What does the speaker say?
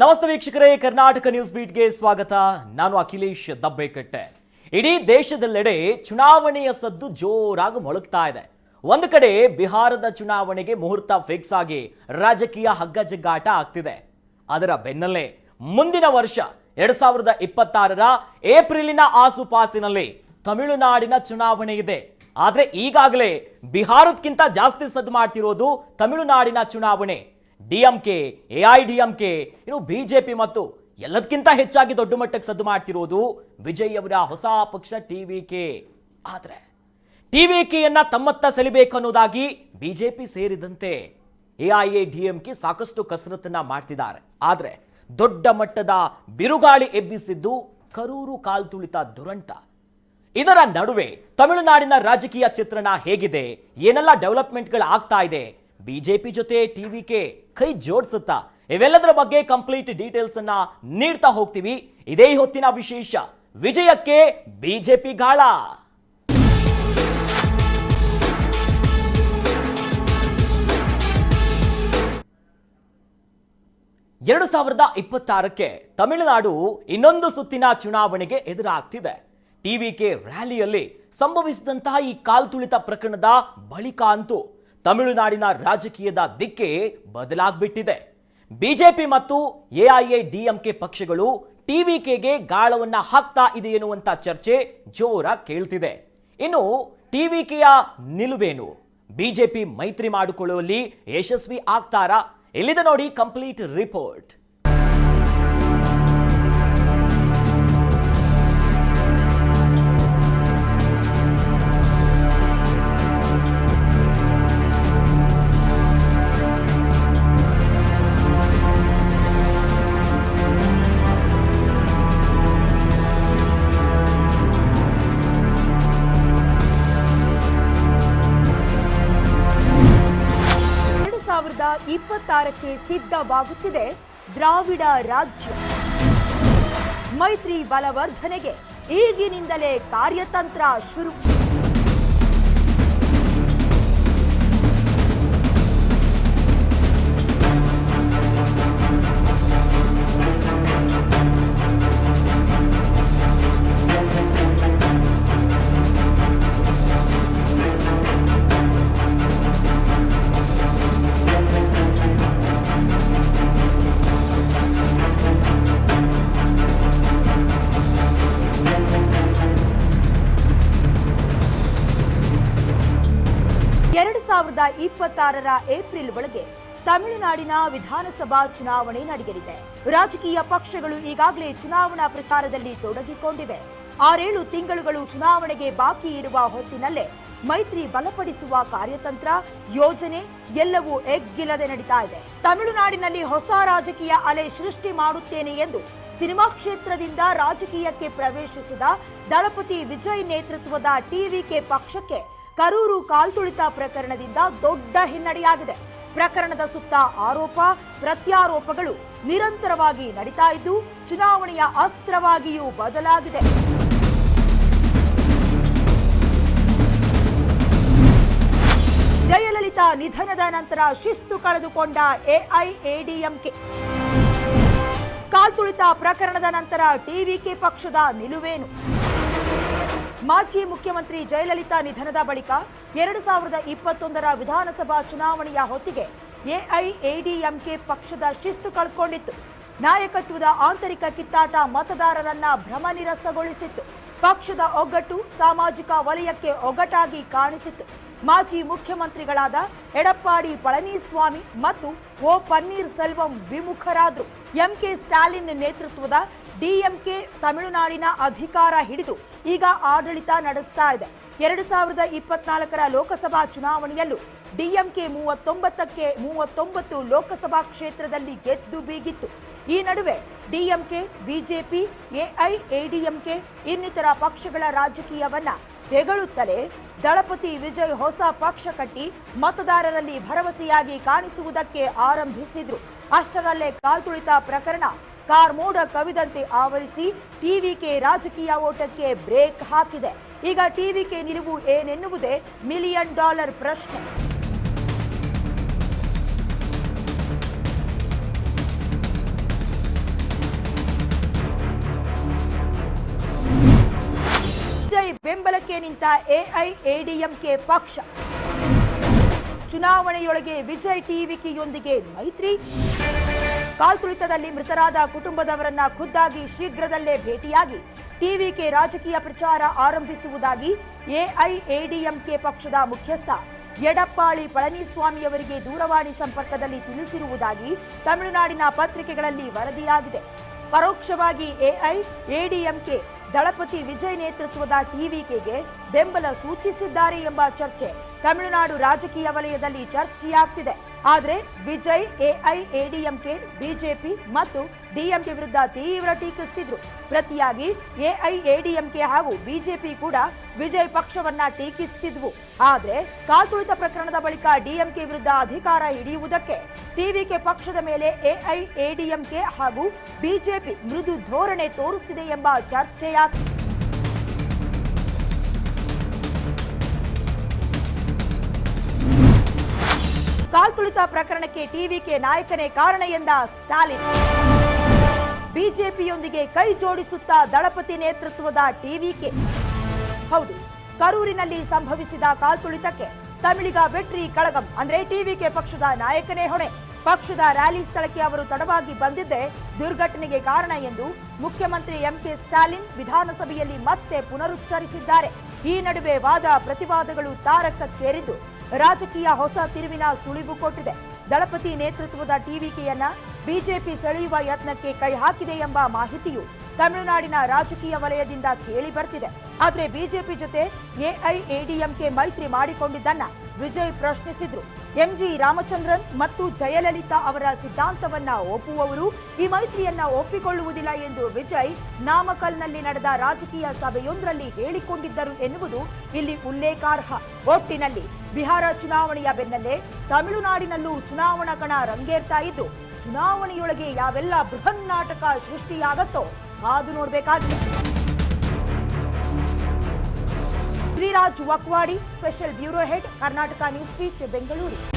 ನಮಸ್ತೆ ವೀಕ್ಷಕರೇ, ಕರ್ನಾಟಕ ನ್ಯೂಸ್ ಬೀಟ್ಗೆ ಸ್ವಾಗತ. ನಾನು ಅಖಿಲೇಶ್ ದಬ್ಬೆಕಟ್ಟೆ. ಇಡೀ ದೇಶದೆಲ್ಲೆಡೆ ಚುನಾವಣೆಯ ಸದ್ದು ಜೋರಾಗಿ ಮೊಳಗ್ತಾ ಇದೆ. ಒಂದು ಕಡೆ ಬಿಹಾರದ ಚುನಾವಣೆಗೆ ಮುಹೂರ್ತ ಫಿಕ್ಸ್ ಆಗಿ ರಾಜಕೀಯ ಹಗ್ಗಜಗ್ಗಾಟ ಆಗ್ತಿದೆ. ಅದರ ಬೆನ್ನಲ್ಲೇ ಮುಂದಿನ ವರ್ಷ, ಎರಡ್ ಸಾವಿರದ ಇಪ್ಪತ್ತಾರರ ಏಪ್ರಿಲಿನ ಆಸುಪಾಸಿನಲ್ಲಿ ತಮಿಳುನಾಡಿನ ಚುನಾವಣೆ ಇದೆ. ಆದ್ರೆ ಈಗಾಗಲೇ ಬಿಹಾರಕ್ಕಿಂತ ಜಾಸ್ತಿ ಸದ್ದು ಮಾಡ್ತಿರೋದು ತಮಿಳುನಾಡಿನ ಚುನಾವಣೆ. ಡಿಎಂಕೆ ಕೆ ಇನ್ನು ಪಿ ಮತ್ತು ಎಲ್ಲದಕ್ಕಿಂತ ಹೆಚ್ಚಾಗಿ ದೊಡ್ಡ ಮಟ್ಟಕ್ಕೆ ಸದ್ದು ಮಾಡ್ತಿರೋದು ವಿಜಯ್ ಅವರ ಹೊಸ ಪಕ್ಷ ಟಿವಿಕೆ ಆದ್ರೆ ಕೆಯನ್ನು ತಮ್ಮತ್ತ ಸೆಳಿಬೇಕು ಅನ್ನೋದಾಗಿ ಬಿಜೆಪಿ ಸೇರಿದಂತೆ ಎಐಎ ಡಿಎಂಕೆ ಸಾಕಷ್ಟು ಕಸರತ್ತನ್ನ ಮಾಡ್ತಿದ್ದಾರೆ. ಆದರೆ ದೊಡ್ಡ ಮಟ್ಟದ ಬಿರುಗಾಳಿ ಎಬ್ಬಿಸಿದ್ದು ಕರೂರು ಕಾಲ್ತುಳಿತ ದುರಂತ. ಇದರ ನಡುವೆ ತಮಿಳುನಾಡಿನ ರಾಜಕೀಯ ಚಿತ್ರಣ ಹೇಗಿದೆ? ಏನೆಲ್ಲ ಡೆವಲಪ್ಮೆಂಟ್ಗಳು ಆಗ್ತಾ ಇದೆ? ಬಿಜೆಪಿ ಜೊತೆ ಟಿವಿಕೆ ಕೈ ಜೋಡಿಸುತ್ತಾ ಇವೆಲ್ಲದರ ಬಗ್ಗೆ ಕಂಪ್ಲೀಟ್ ಡೀಟೇಲ್ಸ್ ಅನ್ನ ನೀಡ್ತಾ ಹೋಗ್ತೀವಿ. ಇದೇ ಹೊತ್ತಿನ ವಿಶೇಷ, ವಿಜಯಕ್ಕೆ ಬಿಜೆಪಿ ಗಾಳ. ಎರಡು ಸಾವಿರದ ಇಪ್ಪತ್ತಾರಕ್ಕೆ ತಮಿಳುನಾಡು ಇನ್ನೊಂದು ಸುತ್ತಿನ ಚುನಾವಣೆಗೆ ಎದುರಾಗ್ತಿದೆ. ಟಿವಿಕೆ ರ್ಯಾಲಿಯಲ್ಲಿ ಸಂಭವಿಸಿದಂತಹ ಈ ಕಾಲ್ತುಳಿತ ಪ್ರಕರಣದ ಬಳಿಕ ಅಂತೂ ತಮಿಳುನಾಡಿನ ರಾಜಕೀಯದ ದಿಕ್ಕೆ ಬದಲಾಗ್ಬಿಟ್ಟಿದೆ. ಬಿಜೆಪಿ ಮತ್ತು ಎಐಎ ಡಿಎಂಕೆ ಪಕ್ಷಗಳು ಟಿವಿಕೆಗೆ ಗಾಳವನ್ನ ಹಾಕ್ತಾ ಇದೆ ಎನ್ನುವಂಥ ಚರ್ಚೆ ಜೋರ ಕೇಳ್ತಿದೆ. ಇನ್ನು ಟಿವಿಕೆಯ ನಿಲುವೇನು? ಬಿಜೆಪಿ ಮೈತ್ರಿ ಮಾಡಿಕೊಳ್ಳುವಲ್ಲಿ ಯಶಸ್ವಿ ಆಗ್ತಾರಾ? ಇಲ್ಲಿದೆ ನೋಡಿ ಕಂಪ್ಲೀಟ್ ರಿಪೋರ್ಟ್. ಇಪ್ಪತ್ತಾರಕ್ಕೆ ಸಿದ್ಧವಾಗುತ್ತಿದೆ ದ್ರಾವಿಡ ರಾಜ್ಯ. ಮೈತ್ರಿ ಬಲವರ್ಧನೆಗೆ ಈಗಿನಿಂದಲೇ ಕಾರ್ಯತಂತ್ರ ಶುರು. ಸಾವಿರದ ಇಪ್ಪತ್ತಾರರ ಏಪ್ರಿಲ್ ಒಳಗೆ ತಮಿಳುನಾಡಿನ ವಿಧಾನಸಭಾ ಚುನಾವಣೆ ನಡೆಯಲಿದೆ. ರಾಜಕೀಯ ಪಕ್ಷಗಳು ಈಗಾಗಲೇ ಚುನಾವಣಾ ಪ್ರಚಾರದಲ್ಲಿ ತೊಡಗಿಕೊಂಡಿವೆ. ಆರೇಳು ತಿಂಗಳುಗಳು ಚುನಾವಣೆಗೆ ಬಾಕಿ ಇರುವ ಹೊತ್ತಿನಲ್ಲೇ ಮೈತ್ರಿ ಬಲಪಡಿಸುವ ಕಾರ್ಯತಂತ್ರ, ಯೋಜನೆ ಎಲ್ಲವೂ ಎಗ್ಗಿಲ್ಲದೆ ನಡೀತಾ ಇದೆ. ತಮಿಳುನಾಡಿನಲ್ಲಿ ಹೊಸ ರಾಜಕೀಯ ಅಲೆ ಸೃಷ್ಟಿ ಮಾಡುತ್ತೇನೆ ಎಂದು ಸಿನಿಮಾ ಕ್ಷೇತ್ರದಿಂದ ರಾಜಕೀಯಕ್ಕೆ ಪ್ರವೇಶಿಸಿದ ದಳಪತಿ ವಿಜಯ್ ನೇತೃತ್ವದ ಟಿವಿಕೆ ಪಕ್ಷಕ್ಕೆ ಕರೂರು ಕಾಲ್ತುಳಿತ ಪ್ರಕರಣದಿಂದ ದೊಡ್ಡ ಹಿನ್ನಡೆಯಾಗಿದೆ. ಪ್ರಕರಣದ ಸುತ್ತ ಆರೋಪ, ಪ್ರತ್ಯಾರೋಪಗಳು ನಿರಂತರವಾಗಿ ನಡೀತಾ ಇದ್ದು, ಚುನಾವಣೆಯ ಅಸ್ತ್ರವಾಗಿಯೂ ಬದಲಾಗಿದೆ. ಜಯಲಲಿತಾ ನಿಧನದ ನಂತರ ಶಿಸ್ತು ಕಳೆದುಕೊಂಡ ಎಐಎಡಿಎಂಕೆ. ಕಾಲ್ತುಳಿತ ಪ್ರಕರಣದ ನಂತರ ಟಿವಿಕೆ ಪಕ್ಷದ ನಿಲುವೇನು? ಮಾಜಿ ಮುಖ್ಯಮಂತ್ರಿ ಜಯಲಲಿತಾ ನಿಧನದ ಬಳಿಕ ಎರಡು ಸಾವಿರದ ಇಪ್ಪತ್ತೊಂದರ ವಿಧಾನಸಭಾ ಚುನಾವಣೆಯ ಹೊತ್ತಿಗೆ ಎಐಎಡಿಎಂಕೆ ಪಕ್ಷದ ಶಿಸ್ತು ಕಳೆದುಕೊಂಡಿತ್ತು ನಾಯಕತ್ವದ ಆಂತರಿಕ ಕಿತ್ತಾಟ ಮತದಾರರನ್ನ ಭ್ರಮನಿರಸಗೊಳಿಸಿತ್ತು ಪಕ್ಷದ ಒಗ್ಗಟ್ಟು ಸಾಮಾಜಿಕ ವಲಯಕ್ಕೆ ಒಗ್ಗಟ್ಟಾಗಿ ಕಾಣಿಸಿತ್ತು. ಮಾಜಿ ಮುಖ್ಯಮಂತ್ರಿಗಳಾದ ಎಡಪ್ಪಾಡಿ ಪಳನಿಸ್ವಾಮಿ ಮತ್ತು ಓ ಪನ್ನೀರ್ ಸೆಲ್ವಂ ವಿಮುಖರಾದರು. ಎಂಕೆ ಸ್ಟಾಲಿನ್ ನೇತೃತ್ವದ ಡಿಎಂಕೆ ತಮಿಳುನಾಡಿನ ಅಧಿಕಾರ ಹಿಡಿದು ಈಗ ಆಡಳಿತ ನಡೆಸ್ತಾ ಇದೆ. ಎರಡು ಸಾವಿರದ ಇಪ್ಪತ್ನಾಲ್ಕರ ಲೋಕಸಭಾ ಚುನಾವಣೆಯಲ್ಲೂ ಡಿಎಂಕೆ ಮೂವತ್ತೊಂಬತ್ತಕ್ಕೆ ಮೂವತ್ತೊಂಬತ್ತು ಲೋಕಸಭಾ ಕ್ಷೇತ್ರದಲ್ಲಿ ಗೆದ್ದು ಬೀಗಿತ್ತು. ಈ ನಡುವೆ ಡಿಎಂಕೆ, ಬಿಜೆಪಿ ಎಐಎಡಿಎಂಕೆ ಇನ್ನಿತರ ಪಕ್ಷಗಳ ರಾಜಕೀಯವನ್ನ ತೆಗಳುತ್ತಲೇ ದಳಪತಿ ವಿಜಯ್ ಹೊಸ ಪಕ್ಷ ಕಟ್ಟಿ ಮತದಾರರಲ್ಲಿ ಭರವಸೆಯಾಗಿ ಕಾಣಿಸುವುದಕ್ಕೆ ಆರಂಭಿಸಿದ್ರು. ಅಷ್ಟರಲ್ಲೇ ಕಾಲ್ತುಳಿತ ಪ್ರಕರಣ ಕಾರ್ಮೋಡ ಕವಿದಂತೆ ಆವರಿಸಿ ಟಿವಿಕೆ ರಾಜಕೀಯ ಓಟಕ್ಕೆ ಬ್ರೇಕ್ ಹಾಕಿದೆ. ಈಗ ಟಿವಿಕೆ ನಿಲುವು ಏನೆನ್ನುವುದೇ ಮಿಲಿಯನ್ ಡಾಲರ್ ಪ್ರಶ್ನೆ. ಬೆಂಬಲಕ್ಕೆ ನಿಂತ ಎಐಎಡಿಎಂಕೆ ಪಕ್ಷ. ಚುನಾವಣೆಯೊಳಗೆ ವಿಜಯ್ ಟಿವಿಕಿಯೊಂದಿಗೆ ಮೈತ್ರಿ. ಕಾಲ್ತುಳಿತದಲ್ಲಿ ಮೃತರಾದ ಕುಟುಂಬದವರನ್ನ ಖುದ್ದಾಗಿ ಶೀಘ್ರದಲ್ಲೇ ಭೇಟಿಯಾಗಿ ಟಿವಿಕೆ ರಾಜಕೀಯ ಪ್ರಚಾರ ಆರಂಭಿಸುವುದಾಗಿ ಎಐಎಡಿಎಂಕೆ ಪಕ್ಷದ ಮುಖ್ಯಸ್ಥ ಎಡಪ್ಪಾಳಿ ಪಳನಿಸ್ವಾಮಿಯವರಿಗೆ ದೂರವಾಣಿ ಸಂಪರ್ಕದಲ್ಲಿ ತಿಳಿಸಿರುವುದಾಗಿ ತಮಿಳುನಾಡಿನ ಪತ್ರಿಕೆಗಳಲ್ಲಿ ವರದಿಯಾಗಿದೆ. ಪರೋಕ್ಷವಾಗಿ ಎಐಎಡಿಎಂಕೆ ದಳಪತಿ ವಿಜಯ್ ನೇತೃತ್ವದ ಟಿವಿಕೆಗೆ ಬೆಂಬಲ ಸೂಚಿಸಿದ್ದಾರೆ ಎಂಬ ಚರ್ಚೆ. ತಮಿಳುನಾಡು ರಾಜಕೀಯ ವಲಯದಲ್ಲಿ ಚರ್ಚೆಯಾಗ್ತಿದೆ. ಆದರೆ ವಿಜಯ್ ಎಐಎಡಿಎಂಕೆ ಬಿಜೆಪಿ ಮತ್ತು ಡಿಎಂಕೆ ವಿರುದ್ಧ ತೀವ್ರ ಟೀಕಿಸ್ತಿದ್ರು. ಪ್ರತಿಯಾಗಿ ಎಐ, ಎಡಿಎಂಕೆ ಹಾಗೂ ಬಿಜೆಪಿ ಕೂಡ ವಿಜಯ್ ಪಕ್ಷವನ್ನ ಟೀಕಿಸ್ತಿದ್ವು. ಆದರೆ ಕಾಲ್ತುಳಿತ ಪ್ರಕರಣದ ಬಳಿಕ ಡಿಎಂಕೆ ವಿರುದ್ಧ ಅಧಿಕಾರ ಹಿಡಿಯುವುದಕ್ಕೆ ಟಿವಿಕೆ ಪಕ್ಷದ ಮೇಲೆ ಎಐಎಡಿಎಂಕೆ ಹಾಗೂ ಬಿಜೆಪಿ ಮೃದು ಧೋರಣೆ ತೋರಿಸ್ತಿದೆ ಎಂಬ ಚರ್ಚೆಯಾಗ್ತಿದೆ. ಕಾಲ್ತುಳಿತ ಪ್ರಕರಣಕ್ಕೆ ಟಿವಿಕೆ ನಾಯಕನೇ ಕಾರಣ ಎಂದ ಸ್ಟಾಲಿನ್. ಬಿಜೆಪಿಯೊಂದಿಗೆ ಕೈ ಜೋಡಿಸುತ್ತಾ ದಳಪತಿ ನೇತೃತ್ವದ ಟಿವಿಕೆ ಹೌದು, ಕರೂರಿನಲ್ಲಿ ಸಂಭವಿಸಿದ ಕಾಲ್ತುಳಿತಕ್ಕೆ ತಮಿಳಿಗ ವೆಟ್ರಿ ಕಳಗಂ. ಅಂದ್ರೆ ಟಿವಿಕೆ ಪಕ್ಷದ ನಾಯಕನೇ ಹೊಣೆ. ಪಕ್ಷದ ರ್ಯಾಲಿ ಸ್ಥಳಕ್ಕೆ ಅವರು ತಡವಾಗಿ ಬಂದಿದ್ದೇ ದುರ್ಘಟನೆಗೆ ಕಾರಣ ಎಂದು ಮುಖ್ಯಮಂತ್ರಿ ಎಂಕೆ ಸ್ಟಾಲಿನ್ ವಿಧಾನಸಭೆಯಲ್ಲಿ ಮತ್ತೆ ಪುನರುಚ್ಚರಿಸಿದ್ದಾರೆ. ಈ ನಡುವೆ ವಾದ ಪ್ರತಿವಾದಗಳು ತಾರಕಕ್ಕೇರಿದ್ದು. ರಾಜಕೀಯ ಹೊಸ ತಿರುವಿನ ಸುಳಿವು ಕೊಟ್ಟಿದೆ. ದಳಪತಿ ನೇತೃತ್ವದ ಟಿವಿಕೆಯನ್ನ ಬಿಜೆಪಿ ಸೆಳೆಯುವ ಯತ್ನಕ್ಕೆ ಕೈ ಹಾಕಿದೆ ಎಂಬ ಮಾಹಿತಿಯು ತಮಿಳುನಾಡಿನ ರಾಜಕೀಯ ವಲಯದಿಂದ ಕೇಳಿ ಬರ್ತಿದೆ. ಆದರೆ ಬಿಜೆಪಿ ಜೊತೆ ಎಐಎಡಿಎಂಕೆ ಮೈತ್ರಿ ಮಾಡಿಕೊಂಡಿದ್ದನ್ನ ವಿಜಯ್ ಪ್ರಶ್ನಿಸಿದ್ರು. ಎಂಜಿ ರಾಮಚಂದ್ರನ್ ಮತ್ತು ಜಯಲಲಿತಾ ಅವರ ಸಿದ್ಧಾಂತವನ್ನ ಒಪ್ಪುವವರು ಈ ಮೈತ್ರಿಯನ್ನ ಒಪ್ಪಿಕೊಳ್ಳುವುದಿಲ್ಲ ಎಂದು ವಿಜಯ್ ನಾಮಕಲ್ನಲ್ಲಿ ನಡೆದ ರಾಜಕೀಯ ಸಭೆಯೊಂದರಲ್ಲಿ ಹೇಳಿಕೊಂಡಿದ್ದರು ಎನ್ನುವುದು ಇಲ್ಲಿ ಉಲ್ಲೇಖಾರ್ಹ. ಒಟ್ಟಿನಲ್ಲಿ ಬಿಹಾರ ಚುನಾವಣೆಯ ಬೆನ್ನಲ್ಲೇ ತಮಿಳುನಾಡಿನಲ್ಲೂ ಚುನಾವಣಾ ಕಣ ರಂಗೇರ್ತಾ ಇದ್ದು, ಚುನಾವಣೆಯೊಳಗೆ ಯಾವೆಲ್ಲ ಬೃಹನ್ನಾಟಕ ಸೃಷ್ಟಿಯಾಗತ್ತೋ ಅದು ನೋಡಬೇಕಾಗಿದೆ. Shriraj Vakwadi special bureau head Karnataka news beat Bengaluru